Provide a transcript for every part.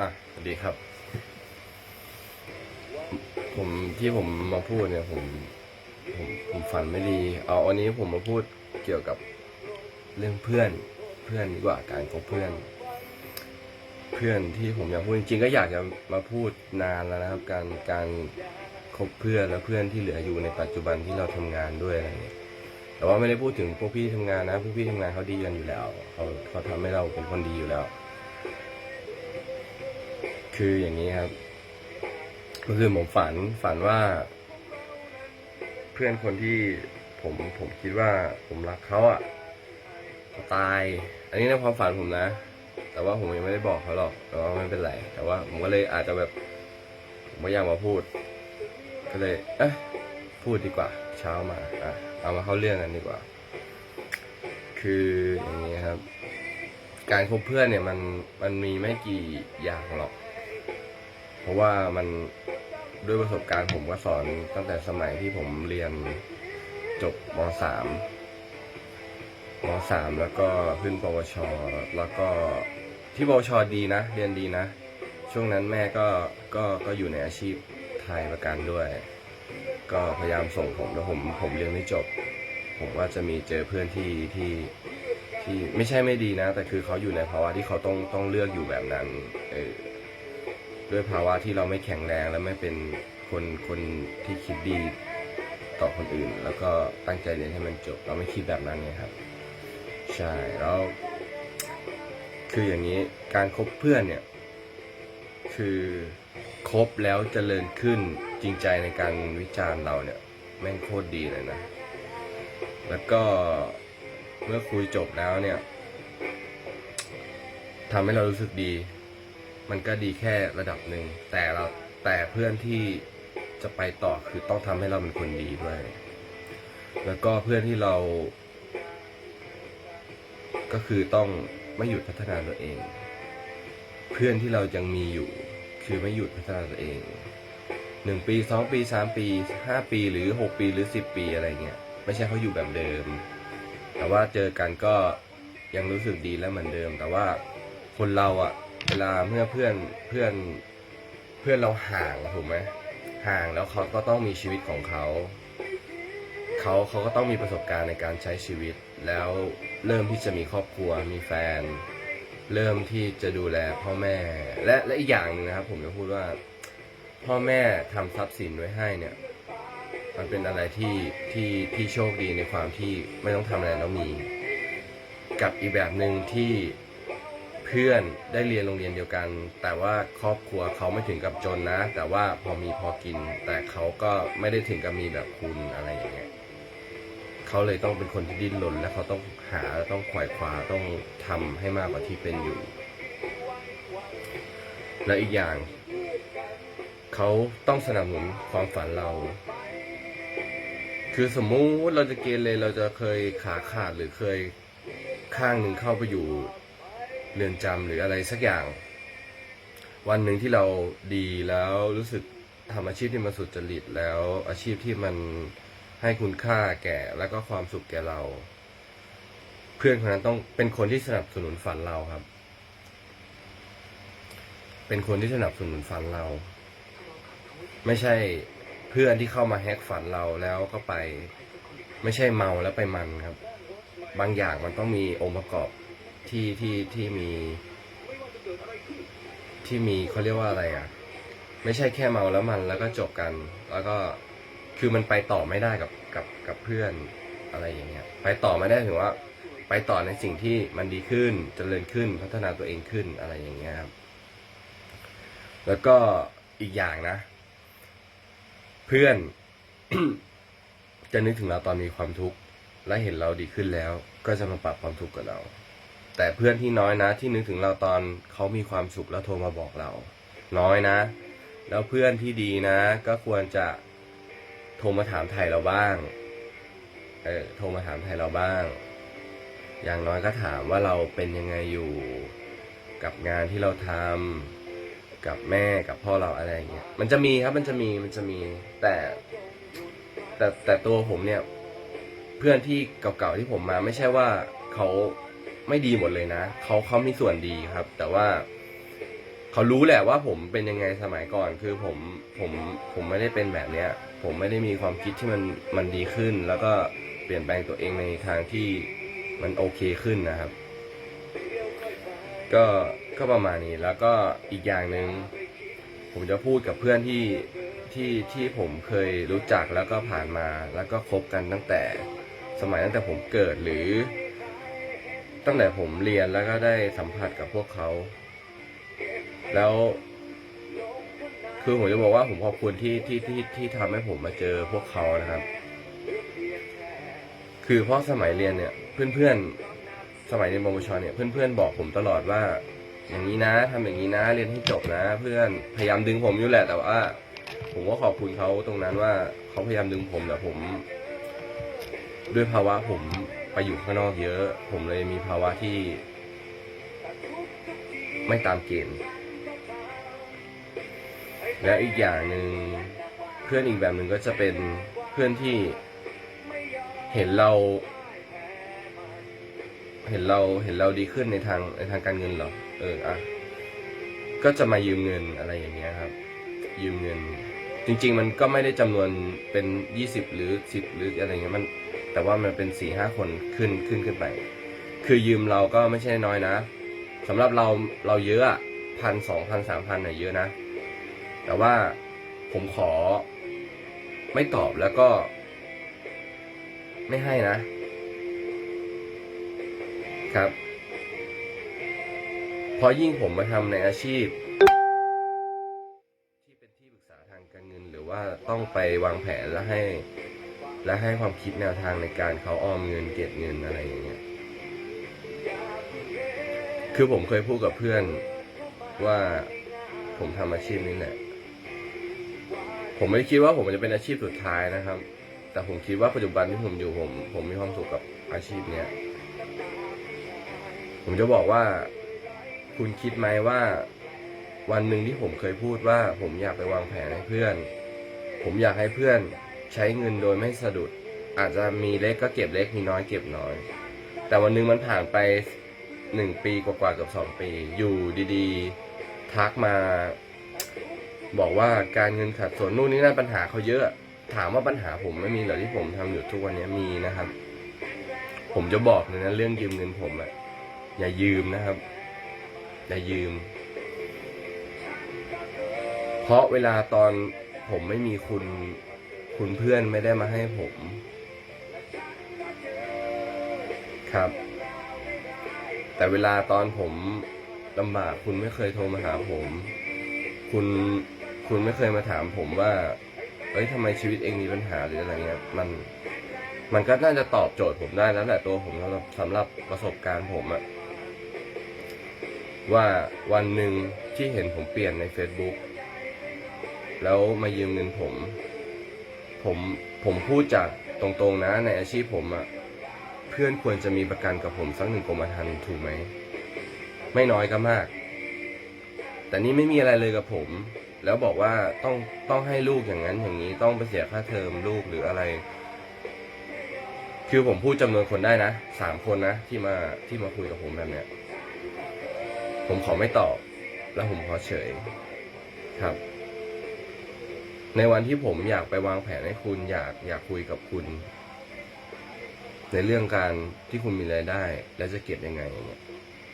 อะสวัสดีครับ ผมที่ผมมาพูดเนี่ยผมผมผมฝันไม่ดี เอาวันนี้ผมมาพูดเกี่ยวกับเรื่องเพื่อนเพื่อนดีกว่าการคบเพื่อน เพื่อนที่ผมอยากพูดจริงๆก็อยากจะมาพูดนานแล้วนะครับ การการคบเพื่อนและเพื่อนที่เหลืออยู่ในปัจจุบันที่เราทำงานด้วยอะไรเงี้ยแต่ว่าไม่ได้พูดถึงพวกพี่ทำงานนะพวกพี่ทำงานเขาดีกันอยู่แล้วเขาเขาทำให้เราเป็นคนดีอยู่แล้ว คืออย่างนี้ครับเมื่อคืนผมฝันฝันว่า เพื่อนคนที่ผมผมคิดว่าผมรักเขาอะเขาตาย อันนี้ในความฝันผมนะ แต่ว่าผมยังไม่ได้บอกเขาหรอกแต่ว่าไม่เป็นไร แต่ว่าผมก็เลยอาจจะแบบผมไม่อยากมาพูด ก็เลยเอ๊ะพูดดีกว่า เช้ามาอะเอามาเข้าเรื่องกันดีกว่า คืออย่างนี้ครับ การคบเพื่อนเนี่ยมันมันมีไม่กี่อย่างหรอก เพราะว่ามันด้วยประสบการณ์ผมก็สอนตั้งแต่สมัยที่ผมเรียนจบมสามมสามแล้วก็ขึ้นปวช แล้วก็ที่ปวชดีนะ เรียนดีนะ ช่วงนั้นแม่ก็ก็ก็อยู่ในอาชีพไทยประกันด้วย ก็พยายามส่งผมแล้วผมผมเรียนไม่จบ ผมว่าจะมีเจอเพื่อนที่ที่ที่ไม่ใช่ไม่ดีนะ แต่คือเขาอยู่ในภาวะที่เขาต้องต้องเลือกอยู่แบบนั้นเออ ด้วยภาวะที่เราไม่แข็งแรงและไม่เป็นคนคนที่คิดดีต่อคนอื่น แล้วก็ตั้งใจเรียนให้มันจบ เราไม่คิดแบบนั้นไงครับ ใช่แล้วคืออย่างนี้การคบเพื่อนเนี่ย คือคบแล้วเจริญขึ้นจริงใจในการวิจารณ์เราเนี่ยแม่งโคตรดีเลยนะ แล้วก็เมื่อคุยจบแล้วเนี่ยทำให้เรารู้สึกดี มันก็ดีแค่ระดับหนึ่งแต่เราแต่เพื่อนที่จะไปต่อคือต้องทำให้เราเป็นคนดีด้วย แล้วก็เพื่อนที่เรา ก็คือต้องไม่หยุดพัฒนาตัวเอง เพื่อนที่เรายังมีอยู่ คือไม่หยุดพัฒนาตัวเองหนึ่งปีสองปีสามปีห้าปีหรือหกปีหรือสิบปีอะไรเงี้ยไม่ใช่เขาอยู่แบบเดิม แต่ว่าเจอกันก็ยังรู้สึกดีและเหมือนเดิม แต่ว่าคนเราอะ เวลาเมื่อเพื่อนเพื่อนเพื่อนเราห่างถูกไหมห่างแล้วเขาก็ต้องมีชีวิตของเขาเขาเขาก็ต้องมีประสบการณ์ในการใช้ชีวิต แล้วเริ่มที่จะมีครอบครัวมีแฟน เริ่มที่จะดูแลพ่อแม่ และและอีกอย่างหนึ่งนะครับ ผมจะพูดว่า พ่อแม่ทำทรัพย์สินไว้ให้เนี่ย มันเป็นอะไรที่ที่ที่โชคดีในความที่ไม่ต้องทำอะไรแล้วมี กับอีกแบบหนึ่งที่ เพื่อนได้เรียนโรงเรียนเดียวกัน แต่ว่าครอบครัวเขาไม่ถึงกับจนนะ แต่ว่าพอมีพอกิน แต่เขาก็ไม่ได้ถึงกับมีแบบคุณอะไรอย่างเงี้ยเขาเลยต้องเป็นคนที่ดิ้นรนและเขาต้องหาต้องขวายคว้าต้องทำให้มากกว่าที่เป็นอยู่ และอีกอย่างเขาต้องสนับสนุนความฝันเรา คือสมมุติเราจะเกณฑ์เรเราจะเคยขาขาดหรือเคยข้างหนึ่งเข้าไปอยู่ เรือนจำหรืออะไรสักอย่าง วันหนึ่งที่เราดีแล้วรู้สึกทำอาชีพที่มันสุจริตแล้วอาชีพที่มันให้คุณค่าแก่แล้วก็ความสุขแก่เรา เพื่อนคนนั้นต้องเป็นคนที่สนับสนุนฝันเราครับ เป็นคนที่สนับสนุนฝันเรา ไม่ใช่เพื่อนที่เข้ามาแฮกฝันเราแล้วก็ไป ไม่ใช่เมาแล้วไปมันครับ บางอย่างมันต้องมีองค์ประกอบ ที่ที่ที่มี ที่มีเขาเรียกว่าอะไรอะ ไม่ใช่แค่เมาแล้วมันแล้วก็จบกัน แล้วก็คือมันไปต่อไม่ได้กับกับกับเพื่อนอะไรอย่างเงี้ย ไปต่อไม่ได้ถึงว่า ไปต่อในสิ่งที่มันดีขึ้นเจริญขึ้นพัฒนาตัวเองขึ้นอะไรอย่างเงี้ยครับ แล้วก็อีกอย่างนะ เพื่อนจะนึกถึงเราตอนมีความทุกข์และเห็นเราดีขึ้นแล้ว ก็จะมาปรับความทุกข์กับเรา แต่เพื่อนที่น้อยนะ ที่นึกถึงเราตอนเขามีความสุขแล้วโทรมาบอกเรา น้อยนะ แล้วเพื่อนที่ดีนะ ก็ควรจะโทรมาถามไทยเราบ้าง เออโทรมาถามไทยเราบ้าง อย่างน้อยก็ถามว่าเราเป็นยังไงอยู่ กับงานที่เราทำกับแม่กับพ่อเราอะไรอย่างเงี้ย มันจะมีครับ มันจะมี มันจะมี แต่ แต่แต่ตัวผมเนี่ย เพื่อนที่เก่าๆที่ผมมา ไม่ใช่ว่าเขา ไม่ดีหมดเลยนะเขาเขามีส่วนดีครับ แต่ว่าเขารู้แหละว่าผมเป็นยังไงสมัยก่อน คือผมผมผมไม่ได้เป็นแบบเนี้ย ผมไม่ได้มีความคิดที่มันมันดีขึ้น แล้วก็เปลี่ยนแปลงตัวเองในทางที่มันโอเคขึ้นนะครับ ก็ก็ประมาณนี้แล้วก็อีกอย่างหนึ่งผมจะพูดกับเพื่อนที่ที่ที่ผมเคยรู้จักแล้วก็ผ่านมา แล้วก็คบกันตั้งแต่สมัยตั้งแต่ผมเกิดหรือ ตั้งแต่ผมเรียนแล้วก็ได้สัมผัสกับพวกเขา แล้ว คือผมจะบอกว่าผมขอบคุณที่ที่ที่ที่ทำให้ผมมาเจอพวกเขานะครับ คือเพราะสมัยเรียนเนี่ย เพื่อนๆ สมัยเรียนบมชเนี่ยเพื่อนๆบอกผมตลอดว่า อย่างนี้นะทำอย่างนี้นะ เรียนให้จบนะ เพื่อนพยายามดึงผมอยู่แหละแต่ว่าผมก็ขอบคุณเขาตรงนั้นว่าเขาพยายามดึงผมแต่ผม ด้วยภาวะผม ไปอยู่ข้างนอกเยอะ ผมเลยมีภาวะที่ ไม่ตามเกณฑ์ และอีกอย่างหนึ่งเพื่อนอีกแบบหนึ่งก็จะเป็นเพื่อนที่เห็นเราเห็นเราเห็นเราดีขึ้นในทางในทางการเงินเหรอ เอออะ ก็จะมายืมเงินอะไรอย่างเงี้ยครับ ยืมเงิน จริง ๆ มันก็ไม่ได้จำนวนเป็นยี่สิบหรือสิบหรืออะไรเงี้ยมัน แต่ว่ามันเป็นสี่ห้าคนขึ้นขึ้นขึ้นไป คือยืมเราก็ไม่ใช่น้อยนะสำหรับเราเราเยอะพันสองพันสามพันเนี่ยเยอะนะ แต่ว่าผมขอไม่ตอบแล้วก็ ไม่ให้นะ ครับเพราะยิ่งผมมาทำในอาชีพ ที่เป็นที่ปรึกษาทางการเงิน หรือว่าต้องไปวางแผนและให้ และให้ความคิดแนวทางในการเขาออมเงินเก็บเงินอะไรอย่างเงี้ย คือผมเคยพูดกับเพื่อนว่าผมทำอาชีพนี้แหละ ผมไม่คิดว่าผมจะเป็นอาชีพสุดท้ายนะครับ แต่ผมคิดว่าปัจจุบันที่ผมอยู่ผม ผมมีความสุขกับอาชีพเนี้ย ผมจะบอกว่าคุณคิดไหมว่าวันหนึ่งที่ผมเคยพูดว่า ผมอยากไปวางแผนให้เพื่อน ผมอยากให้เพื่อน ใช้เงินโดยไม่สะดุด อาจจะมีเล็กก็เก็บเล็กมีน้อยเก็บน้อย แต่วันนึงมันผ่านไปหนึ่งปีกว่าๆกับสองปี อยู่ดีๆ ทักมา บอกว่าการเงินขาดส่วนนู่นนี่นั่นปัญหาเขาเยอะ ถามว่าปัญหาผมไม่มีเหรอที่ผมทำอยู่ทุกวันนี้มีนะครับ ผมจะบอกเลยนะเรื่องยืมเงินผมอะอย่ายืมนะครับ อย่ายืม เพราะเวลาตอนผมไม่มีคุณ คุณเพื่อนไม่ได้มาให้ผม ครับ แต่เวลาตอนผมลำบากคุณไม่เคยโทรมาหาผม คุณคุณไม่เคยมาถามผมว่า เอ้ยทำไมชีวิตเองมีปัญหาหรืออะไรเงี้ย มัน มันก็น่าจะตอบโจทย์ผมได้แล้วแหละตัวผมสำหรับสำหรับประสบการณ์ผมอะว่าวันหนึ่งที่เห็นผมเปลี่ยนใน Facebook แล้วมายืมเงินผม ผมผมพูดจากตรงๆนะในอาชีพผมอะเพื่อนควรจะมีประกันกับผมสักหนึ่งกรมธรรม์ถูกไหมไม่น้อยก็มาก แต่นี่ไม่มีอะไรเลยกับผม แล้วบอกว่าต้องต้องให้ลูกอย่างนั้นอย่างนี้ต้องไปเสียค่าเทอมลูกหรืออะไร คือผมพูดจำนวนคนได้นะสามคนนะที่มาที่มาคุยกับผมแบบเนี้ยผมขอไม่ตอบ แล้วผมขอเฉยครับ ในวันที่ผมอยากไปวางแผนให้คุณอยากอยากคุยกับคุณ ในเรื่องการที่คุณมีรายได้ และจะเก็บยังไงเงี้ย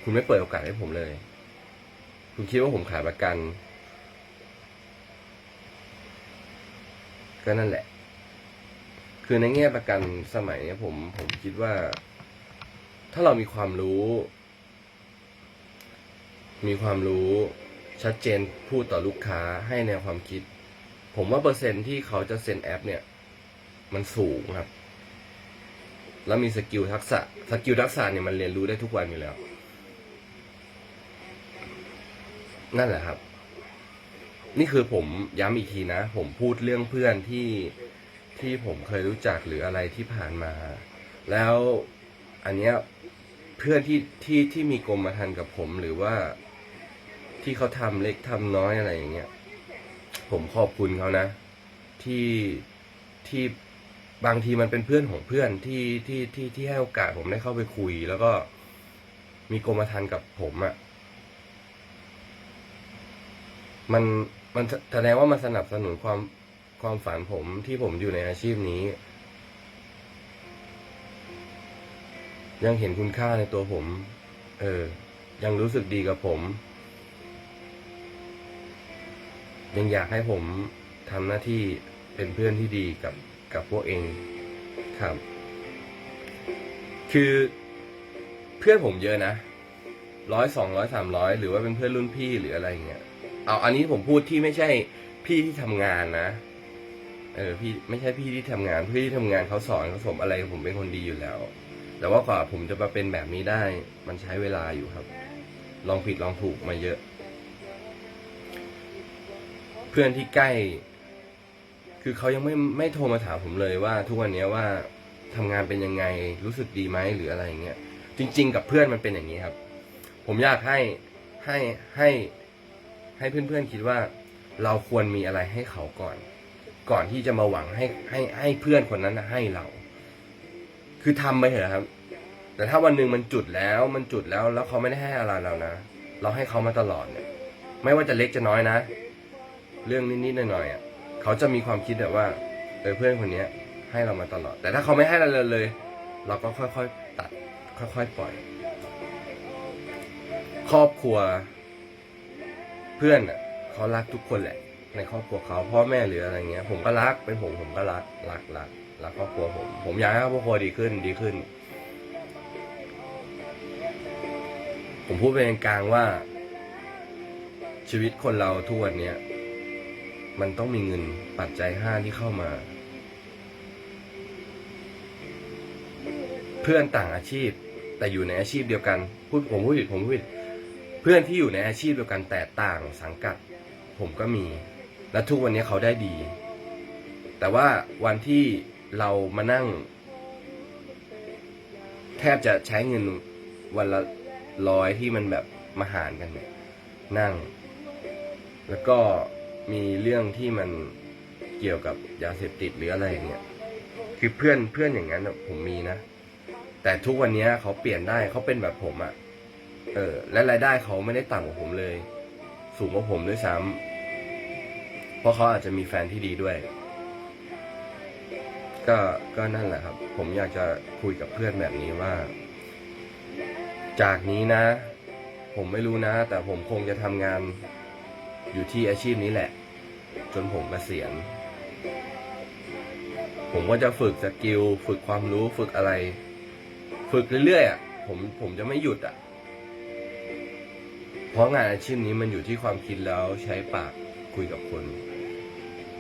คุณไม่เปิดโอกาสให้ผมเลย คุณคิดว่าผมขายประกัน ก็นั่นแหละ คือในแง่ประกันสมัยนี้ผม ผมคิดว่า ถ้าเรามีความรู้ มีความรู้ชัดเจนพูดต่อลูกค้าให้แนวความคิด ผมว่าเปอร์เซ็นต์ที่เขาจะเซ็นแอป เนี่ย มันสูงครับ แล้วมีสกิลทักษะ สกิลทักษะเนี่ยมันเรียนรู้ได้ทุกวันอยู่แล้ว นั่นแหละครับ นี่คือผมย้ำอีกทีนะ ผมพูดเรื่องเพื่อนที่ที่ผมเคยรู้จักหรืออะไรที่ผ่านมา แล้วอันเนี้ยเพื่อนที่ที่ที่มีกรมธรรม์กับผมหรือว่าที่เขาทำเล็กทำน้อยอะไรอย่างเงี้ย ผมขอบคุณเขานะ ที่ที่บางทีมันเป็นเพื่อนของเพื่อนที่ที่ที่ที่ให้โอกาสผมได้เข้าไปคุย แล้วก็มีกรมธรรม์กับผมอะมันมันแสดงว่ามันสนับสนุนความความฝันผมที่ผมอยู่ในอาชีพนี้ ยังเห็นคุณค่าในตัวผม เออ ยังรู้สึกดีกับผม ยังอยากให้ผมทำหน้าที่เป็นเพื่อนที่ดีกับกับพวกเองครับ คือเพื่อนผมเยอะนะร้อยสองร้อยสามร้อยหรือว่าเป็นเพื่อนรุ่นพี่หรืออะไรเงี้ยเอาอันนี้ผมพูดที่ไม่ใช่พี่ที่ทำงานนะ เออ พี่ไม่ใช่พี่ที่ทำงานพี่ที่ทำงานเขาสอนเขาสมอะไรผมเป็นคนดีอยู่แล้ว แต่ว่ากว่าผมจะมาเป็นแบบนี้ได้ มันใช้เวลาอยู่ครับ ลองผิดลองถูกมาเยอะ เพื่อนที่ใกล้ คือเขายังไม่ไม่โทรมาถามผมเลยว่าทุกวันนี้ว่าทำงานเป็นยังไงรู้สึกดีไหมหรืออะไรอย่างเงี้ยจริง ๆ กับเพื่อนมันเป็นอย่างนี้ครับ ผมอยากให้ให้ให้ให้เพื่อนๆคิดว่า เราควรมีอะไรให้เขาก่อน ก่อนที่จะมาหวังให้ให้ให้เพื่อนคนนั้นให้เรา คือทำไปเถอะครับ แต่ถ้าวันหนึ่งมันจุดแล้วมันจุดแล้วแล้วเขาไม่ได้ให้อะไรเรานะเราให้เขามาตลอดเนี่ย ไม่ว่าจะเล็กจะน้อยนะ เรื่องนิดๆหน่อยๆอะเขาจะมีความคิดแบบว่าเออเพื่อนคนเนี้ย ให้เรามาตลอด แต่ถ้าเขาไม่ให้เราเลย เราก็ค่อยๆตัด ค่อยๆปล่อย ครอบครัว เพื่อนอะเขารักทุกคนแหละ ในครอบครัวเขาพ่อแม่หรืออะไรเงี้ย ผมก็รักเป็นผมผมก็รักรักรักรักครอบครัวผม ผมอยากให้ครอบครัวดีขึ้นดีขึ้น ผมพูดเป็นกลางว่า ชีวิตคนเราทุกวันเนี้ย มันต้องมีเงินปัจจัยห้าที่เข้ามา เพื่อนต่างอาชีพ แต่อยู่ในอาชีพเดียวกัน พูดผมพูดผิดผมพูดผิดเพื่อนที่อยู่ในอาชีพเดียวกันแต่ต่างสังกัด ผมก็มี และทุกวันนี้เขาได้ดี แต่ว่าวันที่เรามานั่ง แทบจะใช้เงินวันละร้อยที่มันแบบมาหารกันเนี่ยนั่ง แล้วก็ มีเรื่องที่มันเกี่ยวกับยาเสพติดหรืออะไรอย่างเงี้ยคือเพื่อนเพื่อนอย่างนั้นน่ะผมมีนะ แต่ทุกวันนี้เขาเปลี่ยนได้เขาเป็นแบบผมอะเออ และรายได้เขาไม่ได้ต่ำกว่าผมเลย สูงกว่าผมด้วยซ้ำเพราะเขาอาจจะมีแฟนที่ดีด้วย ก็ก็นั่นแหละครับ ผมอยากจะคุยกับเพื่อนแบบนี้ว่า จากนี้นะ ผมไม่รู้นะ แต่ผมคงจะทำงาน อยู่ที่อาชีพนี้แหละ จนผมเกษียณผมก็จะฝึกสกิลฝึกความรู้ฝึกอะไร ฝึกเรื่อยๆอะผมผมจะไม่หยุดอะ เพราะงานอาชีพนี้มันอยู่ที่ความคิดแล้วใช้ปากคุยกับคน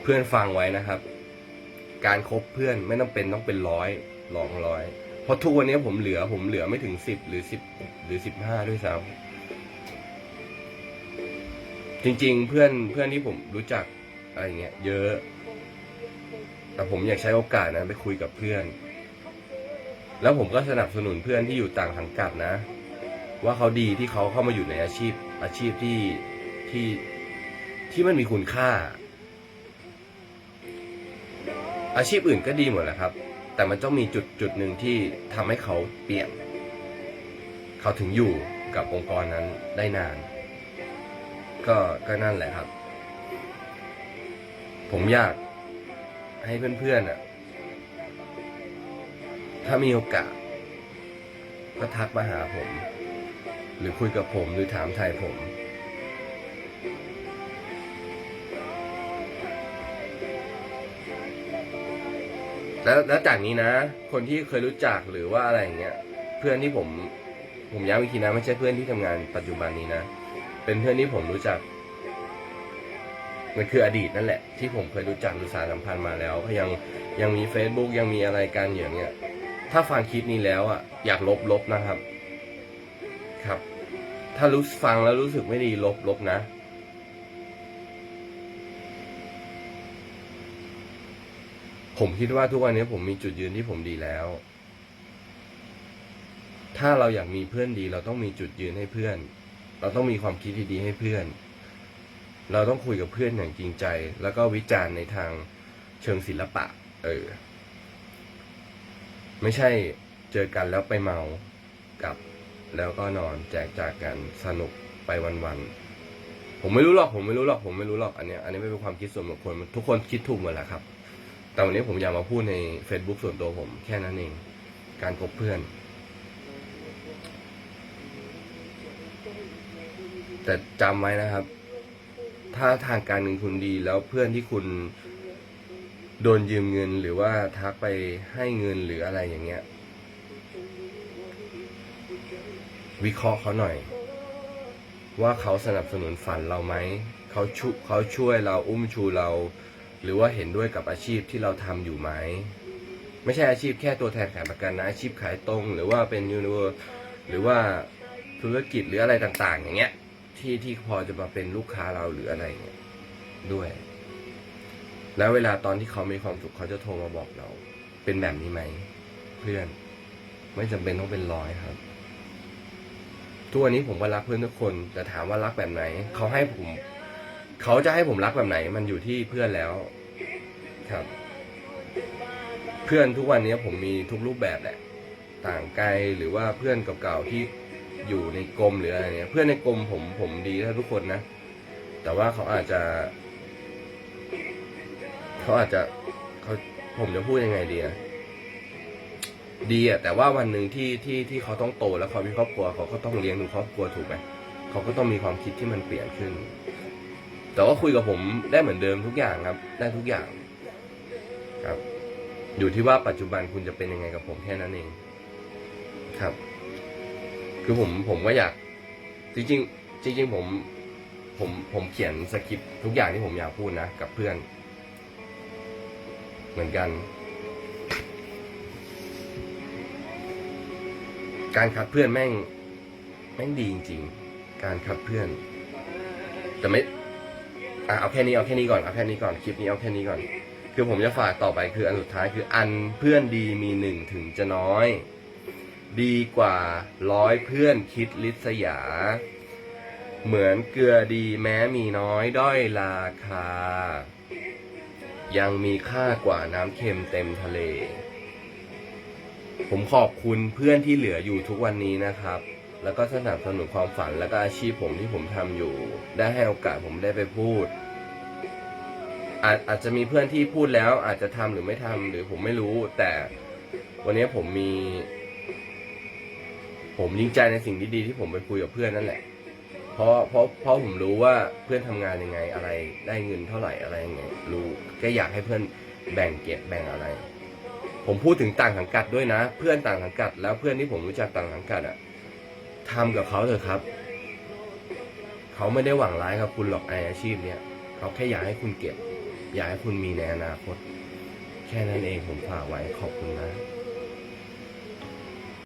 เพื่อนฟังไว้นะครับ การคบเพื่อนไม่ต้องเป็นต้องเป็นร้อยหลองร้อยเพราะทุกวันนี้ผมเหลือผมเหลือไม่ถึงสิบหรือสิบหรือสิบห้าด้วยซ้ำ จริง ๆ เพื่อนเพื่อนที่ผมรู้จักอะไรเงี้ยเยอะ แต่ผมอยากใช้โอกาสนะไปคุยกับเพื่อน แล้วผมก็สนับสนุนเพื่อนที่อยู่ต่างสังกัดนะ ว่าเขาดีที่เขาเข้ามาอยู่ในอาชีพ อาชีพที่ที่ที่มันมีคุณค่า อาชีพอื่นก็ดีหมดแหละครับ แต่มันต้องมีจุดจุดหนึ่งที่ทำให้เขาเปลี่ยน เขาถึงอยู่กับองค์กรนั้นได้นาน ก็ก็นั่นแหละครับ ผมอยากให้เพื่อนๆอะ ถ้ามีโอกาส ก็ทักมาหาผม หรือคุยกับผมหรือถามไทยผม แล้วแล้วจากนี้นะ คนที่เคยรู้จักหรือว่าอะไรอย่างเงี้ย เพื่อนที่ผม ผมย้ำอีกทีนะ ไม่ใช่เพื่อนที่ทำงานปัจจุบันนี้นะ เป็นเพื่อนที่ผมรู้จัก มันคืออดีตนั่นแหละ ที่ผมเคยรู้จักหรือสารสัมพันธ์มาแล้วยังยังมี Facebook ยังมีอะไรกันอย่างเงี้ย ถ้าฟังคลิปนี้แล้วอะอยากลบลบนะครับ ครับ ถ้ารู้ฟังแล้วรู้สึกไม่ดีลบลบนะผมคิดว่าทุกวันนี้ผมมีจุดยืนที่ผมดีแล้ว ถ้าเราอยากมีเพื่อนดี เราต้องมีจุดยืนให้เพื่อน เราต้องมีความคิดที่ดีให้เพื่อน เราต้องคุยกับเพื่อนอย่างจริงใจ แล้วก็วิจารณ์ในทางเชิงศิลปะ เออ ไม่ใช่เจอกันแล้วไปเมากลับ แล้วก็นอนแจกจากกันสนุกไปวันๆผมไม่รู้หรอก ผมไม่รู้หรอก ผมไม่รู้หรอกอันเนี้ยอันนี้ไม่เป็นความคิดส่วนบุคคลทุกคนคิดถูกหมดแหละครับ แต่วันนี้ผมอยากมาพูดใน Facebook ส่วนตัวผมแค่นั้นเอง การคบเพื่อน แต่จำไว้นะครับ ถ้าทางการเงินคุณดีแล้วเพื่อนที่คุณโดนยืมเงินหรือว่าทักไปให้เงินหรืออะไรอย่างเงี้ย วิเคราะห์เขาหน่อย ว่าเขาสนับสนุนฝันเราไหมเขาชุเขาช่วยเราอุ้มชูเรา หรือว่าเห็นด้วยกับอาชีพที่เราทำอยู่ไหมไม่ใช่อาชีพแค่ตัวแทนขายประกันนะอาชีพขายตรง หรือว่าเป็นยูนิเวอร์หรือว่าธุรกิจหรืออะไรต่าง ๆ อย่างเงี้ย ที่ที่พอจะมาเป็นลูกค้าเราหรืออะไรเงี้ยด้วย แล้วเวลาตอนที่เขามีความสุขเขาจะโทรมาบอกเรา เป็นแบบนี้ไหมเพื่อน ไม่จำเป็นต้องเป็นร้อยครับทุกวันนี้ผมก็รักเพื่อนทุกคน แต่ถามว่ารักแบบไหน เขาให้ผม เขาจะให้ผมรักแบบไหน มันอยู่ที่เพื่อนแล้วครับ เพื่อนทุกวันนี้ผมมีทุกรูปแบบแหละ ต่างไกลหรือว่าเพื่อนเก่าๆที่ อยู่ในกรมหรืออะไรเนี่ยเพื่อนในกรมผมผมดีถ้าทุกคนนะ แต่ว่าเขาอาจจะ เขาอาจจะเขาผมจะพูดยังไงดีอะดีอะแต่ว่าวันหนึ่งที่ที่ที่เขาต้องโตแล้วเขามีครอบครัวเขาก็ต้องเลี้ยงดูครอบครัวถูกไหมเขาก็ต้องมีความคิดที่มันเปลี่ยนขึ้น แต่ว่าคุยกับผมได้เหมือนเดิมทุกอย่างครับ ได้ทุกอย่างครับ อยู่ที่ว่าปัจจุบันคุณจะเป็นยังไงกับผมแค่นั้นเอง ครับ คือผมผมก็อยาก จริงๆจริง ๆ ผม ผมผมเขียนสคริปต์ทุกอย่างที่ผมอยากพูดนะ กับเพื่อน เหมือนกัน การคัดเพื่อนแม่ง แม่งดีจริง ๆ การคัดเพื่อน แต่ไม่อะเอาแค่นี้เอาแค่นี้ก่อนเอาแค่นี้ก่อนคลิปนี้เอาแค่นี้ก่อน คือผมจะฝากต่อไปคืออันสุดท้ายคืออันเพื่อนดีมีหนึ่งถึงจะน้อย ดีกว่าร้อยเพื่อนคิดลิษยา เหมือนเกลือดีแม้มีน้อยด้อยราคา ยังมีค่ากว่าน้ำเค็มเต็มทะเล ผมขอบคุณเพื่อนที่เหลืออยู่ทุกวันนี้นะครับ แล้วก็สนับสนุนความฝันแล้วก็อาชีพผมที่ผมทำอยู่ ได้ให้โอกาสผมได้ไปพูดอาจอาจจะมีเพื่อนที่พูดแล้วอาจจะทำหรือไม่ทำหรือผมไม่รู้ แต่วันนี้ผมมี ผมยิ่งใจในสิ่งดีๆที่ผมไปคุยกับเพื่อนนั่นแหละ เพราะเพราะเพราะผมรู้ว่าเพื่อนทำงานยังไงอะไรได้เงินเท่าไหร่อะไรยังไงรู้ก็อยากให้เพื่อนแบ่งเก็บแบ่งอะไร ผมพูดถึงต่างสังกัดด้วยนะ เพื่อนต่างสังกัด แล้วเพื่อนที่ผมรู้จักต่างสังกัดอะทำกับเขาเถอะครับ เขาไม่ได้หวังร้ายกับคุณหรอกในอาชีพเนี้ยเขาแค่อยากให้คุณเก็บ อยากให้คุณมีในอนาคต แค่นั้นเองผมฝากไว้ขอบคุณนะ